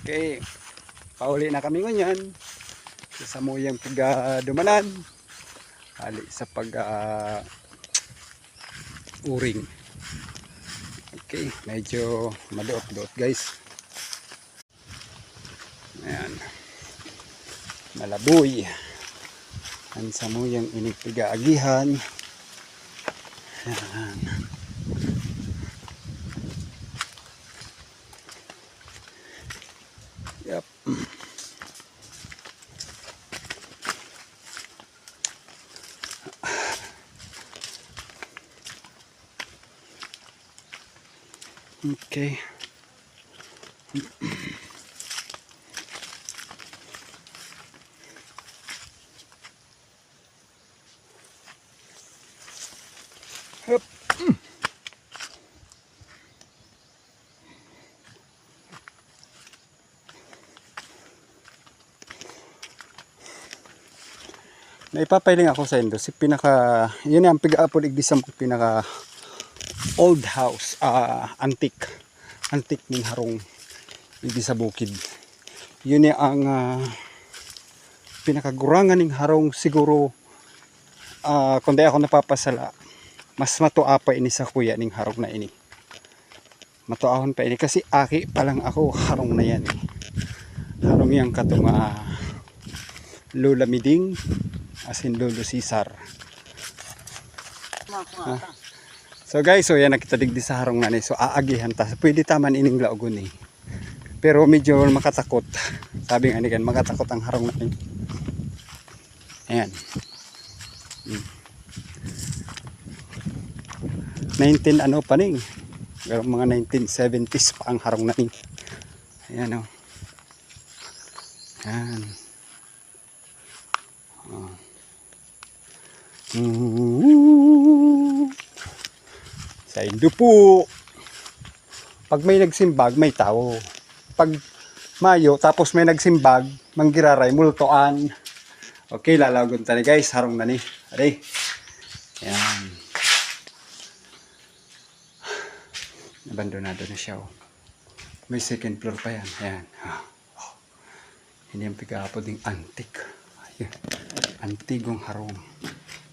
Okay. Pauli na kami ngayon. Sa samuyang piga dumanan. Hali sa pag ah, uring. Okay. Medyo maduot-duot guys. Ayan. Malaboy. Ang samuyang inipiga agihan. Ayan. Yep. Okay. Hup. Naipapailing ako sa Indo. Si pinaka, yun ang piga-apod igdisam ko pinaka old house, ah antique. Antique ning harong igdi sa bukid. Yun ang ah, pinakagurangan ning harong siguro ah kundi ako napapasala mas matuwa pa ini sa kuya ning harong na ini. Matuahon pa ini kasi aki pa lang ako harong na yan. eh. Harong yang katong ah, Lola Miding as in Lolo Cesar. So guys, so yan nakita digdi sa harong na ni. So aagihan ta. Pwede taman ining laogon eh. Pero medyo makatakot. Sabi nga ni kan makatakot ang harong na ni. Ayan. Hmm. 19 ano pa ning. Pero mga 1970s pa ang harong na ni. Ayan oh. Ayan. Oh. Sa Indo po. Pag may nagsimbag, may tao. Pag Mayo, tapos may nagsimbag, manggiraray, multoan. Okay, lalagon tani guys. Harong na ni. Aray. Yan. Abandonado na siya. Oh. May second floor pa yan. Ayan. Ah. Oh. Hindi ang pigapo ding antik. Ayun. Antigong harong.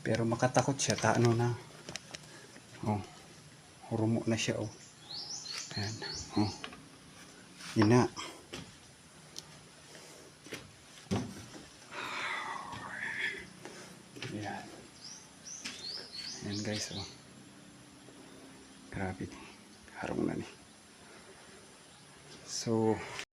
Pero makatakot siya. Ta ano na. Oh. Hurumo na siya. Oh. Ayan. Oh. Yun na. Ayan. Ayan guys. Oh. Grabe. Harong na ni. So,